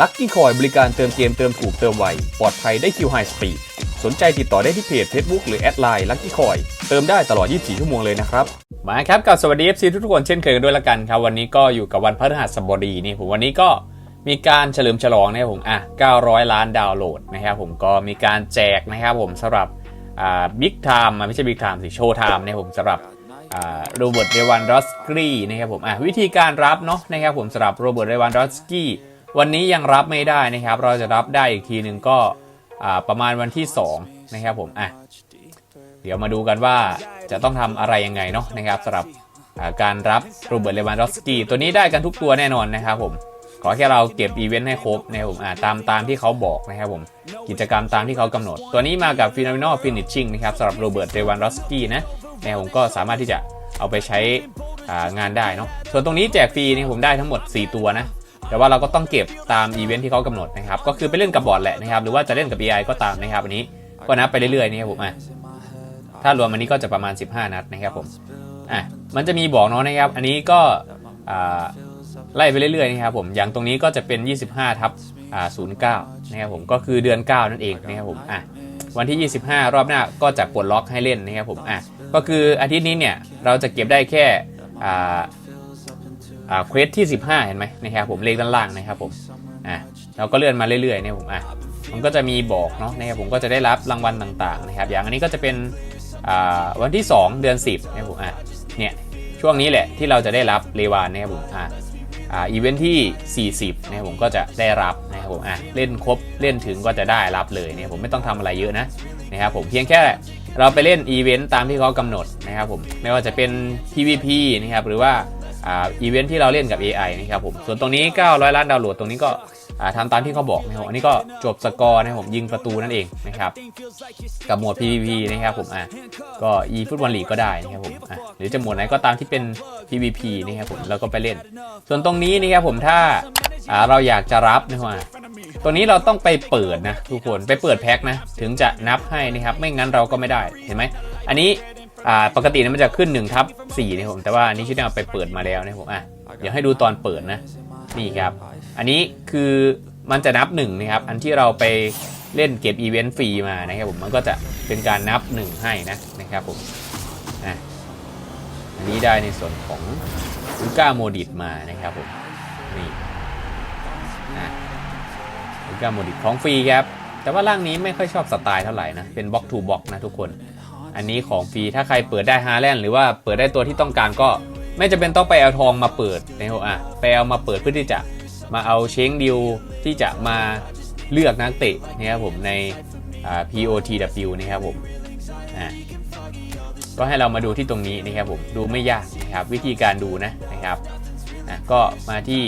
ลัคกี้คอยบริการเติมเกมเติมถูกเติมไว ปลอดภัยได้คิวไฮสปีดสนใจติดต่อได้ที่เพจ Facebook หรือแอดไลน์ลัคกี้คอยเติมได้ตลอด 24 ชั่วโมงเลยนะครับ มาครับกับสวัสดี FC ทุกๆคนเช่นเคยกันด้วยละกันครับ วันนี้ก็อยู่กับวันพฤหัสบดีนี่ผมวันนี้ก็มีการเฉลิมฉลองนะครับผมอะ 900 ล้านดาวน์โหลดนะครับผมก็มีการแจกนะครับผมสำหรับอ่าบิ๊กไทม์ไม่ใช่บิ๊กไทม์สิโชว์ไทม์นะครับผมสำหรับโรเบิร์ตเรวันดอสกี้นะครับผมอะวิธีการรับเนาะนะครับผมสำหรับโรเบิร์ตเรวันดอสกี้ วันนี้ยังรับไม่ได้นะครับ เราจะรับได้อีกทีหนึ่งก็ประมาณวันที่2นะครับผมอะเดี๋ยวมาดูกันว่าจะต้องทำอะไรยังไงเนาะนะครับสำหรับการรับโรเบิร์ตเรวันดอสกี้ตัวนี้ได้กันทุกตัวแน่นอนนะครับผมขอแค่เราเก็บอีเวนต์ให้ครบนะครับผมตามตามที่เขาบอกนะครับผมกิจกรรมตามที่เขากำหนด ตัวนี้มากับ Phenomenal Finishing นะครับสำหรับโรเบิร์ตเรวันดอสกี้นะเนี่ยผมก็สามารถที่จะเอาไปใช้งานได้เนาะส่วนตรงนี้แจกฟรีนี่ผมได้ทั้งหมด 4 ตัวนะ แต่ว่าเราก็ต้องเก็บตามอีเวนท์ที่เขากำหนดนะครับ ก็คือไปเล่นกับบอร์ดแหละนะครับ หรือว่าจะเล่นกับ AI ก็ตามนะครับอันนี้ก็นับไปเรื่อยๆนี่ครับผมอะถ้ารวมอันนี้ก็จะประมาณ 15 นัดนะครับผมอะมันจะมีบอกเนาะนะครับ อันนี้ก็ไล่ไปเรื่อยๆนะครับผมอย่างตรงนี้ก็จะเป็น 25ทับอ่า09นะครับผมก็คือเดือน 9 นั่นเองนะครับผมอะวันที่ 25 รอบหน้าก็จะปลดล็อกให้เล่นนะครับผมอะก็คืออาทิตย์นี้เนี่ยเราจะเก็บได้แค่ เควสที่ 15 เห็นไหมนะครับผมเลขด้านล่างนะครับผมอะเราก็เลื่อนมาเรื่อยๆเนี่ยผมอะมันก็จะมีบอกเนาะนะครับผมก็จะได้รับรางวัลต่างๆนะครับ อย่างอันนี้ก็จะเป็นอ่าวันที่ 2 เดือน 10นะครับผมอะเนี่ยช่วงนี้แหละที่เราจะได้รับเรวานนะครับผมอะอ่าอีเวนท์ที่ 40นะครับผมก็จะได้รับนะครับผมอะเล่นครบเล่นถึงก็จะได้รับเลยเนี่ยผมไม่ต้องทำอะไรเยอะนะนะครับผมเพียงแค่เราไปเล่นอีเวนต์ตามที่เขากำหนดนะครับผมไม่ว่าจะเป็น PVP นะครับหรือว่า อีเวนท์ที่เราเล่นกับ AI นะครับผม ส่วนตรงนี้ 900 ล้านดาวน์โหลด ตรงนี้ก็ทำตามที่เขาบอกนะครับอันนี้ก็จบสกอร์นะครับผมยิงประตูนั่นเองนะครับ กับหมวด PVP นะครับผมอะก็ e ฟุตบอลลีกก็ได้นะครับผมอะหรือจะหมวดไหนก็ตามที่เป็น PVP นะครับผมแล้วก็ไปเล่น ส่วนตรงนี้นะครับผมถ้าเราอยากจะรับนะครับอะตัวนี้เราต้องไปเปิดนะทุกคนไปเปิดแพ็คนะถึงจะนับให้นะครับไม่งั้นเราก็ไม่ได้เห็นไหมอันนี้ อ่าปกตินี่ยมันจะขึ้น1ทับ4นะครับผมแต่ว่าอันนี้ชิดเอาไปเปิดมาแล้วนะครับผมอะเดี๋ยวให้ดูตอนเปิดนะนี่ครับ อันนี้คือมันจะนับ1นะครับอันที่เราไปเล่นเก็บอีเวนต์ฟรีมานะครับผมมันก็จะเป็นการนับ 1 ให้นะนะครับผมอะอันนี้ได้ในส่วนของลูก้าโมดิตมานะครับผมนี่นะลูก้าโมดิตของฟรีครับแต่ว่าร่างนี้ไม่ค่อยชอบสไตล์เท่าไหร่นะเป็นบล็อกทูบล็อกนะทุกคน อันนี้ของฟรีถ้าใครเปิดได้ฮาแลนด์หรือว่าเปิดได้ตัวที่ต้องการก็ไม่จำเป็นต้องไปเอาทองมาเปิดนะครับอะไปเอามาเปิดเพื่อที่จะมาเอาเช้งดิวที่จะมาเลือกนักเตะนะครับผมในอ่า POTW นะครับผมอะก็ให้เรามาดูที่ตรงนี้นะครับผมดูไม่ยากนะครับวิธีการดูนะนะครับอะก็มาที่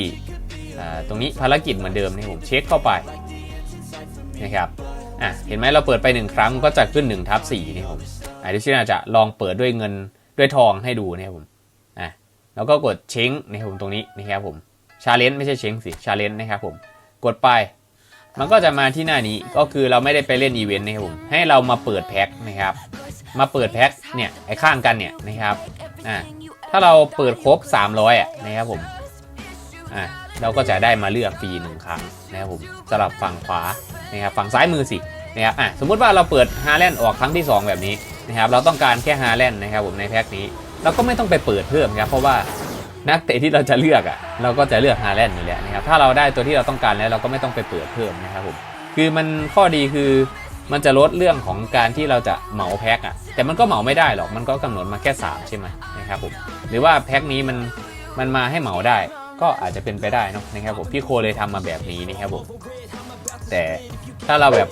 อ่าตรงนี้ภารกิจเหมือนเดิมนะครับผมเช็คเข้าไปนะครับอะเห็นไหมเราเปิดไปหนึ่งครั้งก็จะขึ้น1ทับ4นะครับผม อดิฉันอาจจะลองเปิดด้วยเงินด้วยทองให้ดูนะครับผมอะแล้วก็กดเช้งนะครับผมตรงนี้นะครับผมชาเลนจ์ไม่ใช่เช้งสิชาเลนจ์นะครับผมกดไป มันก็จะมาที่หน้านี้ก็คือเราไม่ได้ไปเล่นอีเวนต์นะครับผมให้เรามาเปิดแพ็คนะครับ มาเปิดแพ็คเนี่ยไอ้ข้างกันเนี่ยนะครับอ่าถ้าเราเปิดครบ 300อะนะครับผมอ่าเราก็จะได้มาเลือกฟรีหนึ่งครั้งนะครับผมสำหรับฝั่งขวานะครับฝั่งซ้ายมือสินะครับอะสมมุติว่าเราเปิดฮาแลนด์ออกครั้งที่ 2 แบบนี้ นะครับเราต้องการแค่ฮาแลนด์นะครับผมในแพ็คนี้เราก็ไม่ต้องไปเปิดเพิ่มครับเพราะว่านักเตะที่เราจะเลือกอะเราก็จะเลือกฮาแลนด์อยู่แล้วนะครับถ้าเราได้ตัวที่เราต้องการแล้วเราก็ไม่ต้องไปเปิดเพิ่มนะครับผมคือมันข้อดีคือมันจะลดเรื่องของการที่เราจะเหมาแพ็คอะแต่มันก็เหมาไม่ได้หรอกมันก็กำหนดมาแค่ 3 ใช่ไหมนะครับผมหรือว่าแพ็คนี้มันมันมาให้เหมาได้ก็อาจจะเป็นไปได้นะนะครับผมพี่โคเลยทำมาแบบนี้นะครับผมแต่ถ้าเราแบบ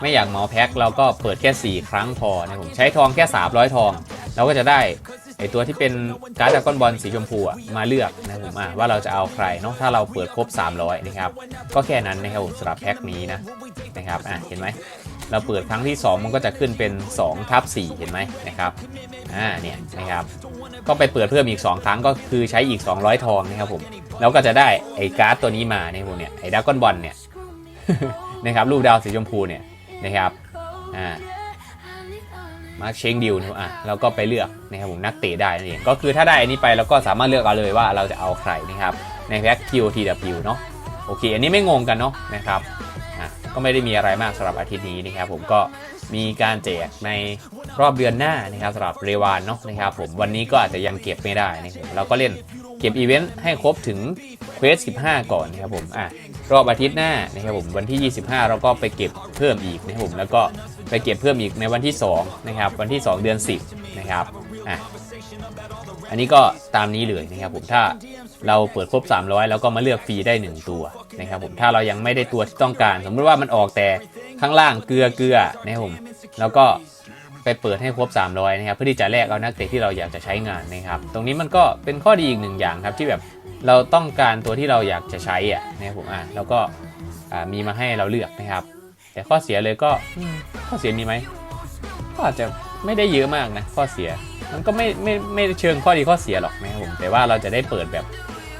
ไม่อยากเหมาแพ็คเราก็เปิดแค่ 4 ครั้งพอนะครับผมใช้ทองแค่ 300 ทอง เราก็จะได้ไอตัวที่เป็นการ์ดดาก้อนบอลสีชมพูมาเลือกนะครับผมว่าเราจะเอาใครเนาะถ้าเราเปิดครบ 300 นะครับ ก็แค่นั้นนะครับผมสำหรับแพ็คนี้นะนะครับอะเห็นไหมเราเปิดครั้งที่ 2 มันก็จะขึ้นเป็น2ทับ4เห็นไหมนะครับอ่าเนี่ยนะครับก็ไปเปิดเพิ่มอีก 2 ครั้งก็คือใช้อีก 200 ทองนะครับผมแล้วก็จะได้ไอการ์ดตัวนี้มาในพวกเนี่ยไอดาก้อนบอลเนี่ยนะครับรูปดาวสีชมพูเนี่ย นะครับอ่ามาเชงดิวนะอะเราก็ไปเลือกนะครับผมนักเตะได้นั่นเองก็คือถ้าได้อันนี้ไปเราก็สามารถเลือกเอาเลยว่าเราจะเอาใครนะครับในแพ็ก QTW เนาะโอเค อันนี้ไม่งงกันเนาะนะครับ ก็ไม่ได้มีอะไรมากสำหรับอาทิตย์นี้นะครับผมก็มีการแจกในรอบเดือนหน้านะครับสำหรับเรวานเนาะนะครับผมวันนี้ก็อาจจะยังเก็บไม่ได้นะครับเราก็เล่นเก็บอีเวนต์ให้ครบถึงเควส 15 ก่อนนะครับผมอะรอบอาทิตย์หน้านะครับผมวันที่ 25 เราก็ไปเก็บเพิ่มอีกนะครับผมแล้วก็ไปเก็บเพิ่มอีกในวันที่2นะครับวันที่ 2 เดือน 10นะครับอะอันนี้ก็ตามนี้เลยนะครับผมถ้า เราเปิดครบ 300 แล้วก็มาเลือกฟรีได้ 1 ตัวนะครับผมถ้าเรายังไม่ได้ตัวที่ต้องการ สมมติว่ามันออกแต่ข้างล่างเกลือเกลือนะครับผมแล้วก็ไปเปิดให้ครบ 300 นะครับเพื่อที่จะแลกเอานักเตะที่เราอยากจะใช้งานนะครับ ตรงนี้มันก็เป็นข้อดีอีกหนึ่งอย่างครับที่แบบเราต้องการตัวที่เราอยากจะใช้อะนะครับผมอะแล้วก็มีมาให้เราเลือกนะครับ แต่ข้อเสียเลยก็ข้อเสียมีไหมก็อาจจะไม่ได้เยอะมากนะข้อเสีย มันก็ไม่ไม่ไม่เชิงข้อดีข้อเสียหรอกนะครับผมแต่ว่าเราจะได้เปิดแบบ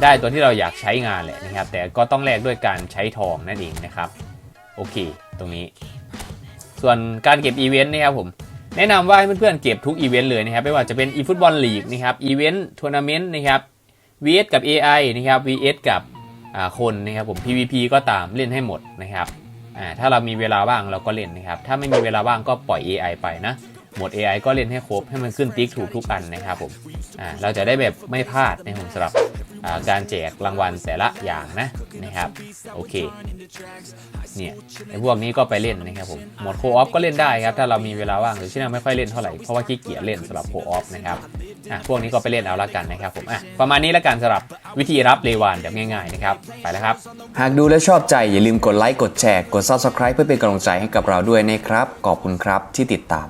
ได้ตัวที่เราอยากใช้งานแหละนะครับ แต่ก็ต้องแลกด้วยการใช้ทองนั่นเองนะครับ โอเค ตรงนี้ ส่วนการเก็บอีเวนต์นะครับผมแนะนำว่าให้เพื่อนๆเก็บทุกอีเวนต์เลยนะครับไม่ว่าจะเป็น eFootball League นะครับอีเวนต์ทัวร์นาเมนต์นะครับ VS กับ AI นะครับ VS กับคนนะครับผม PVP ก็ตามเล่นให้หมดนะครับถ้าเรามีเวลาว่างเราก็เล่นนะครับ ถ้าไม่มีเวลาว่างก็ปล่อย AI ไปนะ หมด AI ก็เล่นให้ครบให้มันขึ้นติ๊กถูกทุกอันนะครับผมอ่าเราจะได้แบบไม่พลาดในผมสำหรับการแจกรางวัลแต่ละอย่างนะนะครับโอเคเนี่ยไอ้พวกนี้ก็ไปเล่นนะครับผมหมดโคออฟก็เล่นได้ครับถ้าเรามีเวลาว่างหรือที่เราไม่ค่อยเล่นเท่าไหร่เพราะว่าขี้เกียจเล่นสำหรับโคออฟนะครับอะพวกนี้ก็ไปเล่นเอาละกันนะครับผมอะประมาณนี้ละกันสำหรับวิธีรับเลวานแบบง่ายๆนะครับไปแล้วครับ หากดูแล้วชอบใจอย่าลืมกดไลค์กดแชร์กด Subscribe เพื่อเป็นกำลังใจให้กับเราด้วยนะครับขอบคุณครับที่ติดตาม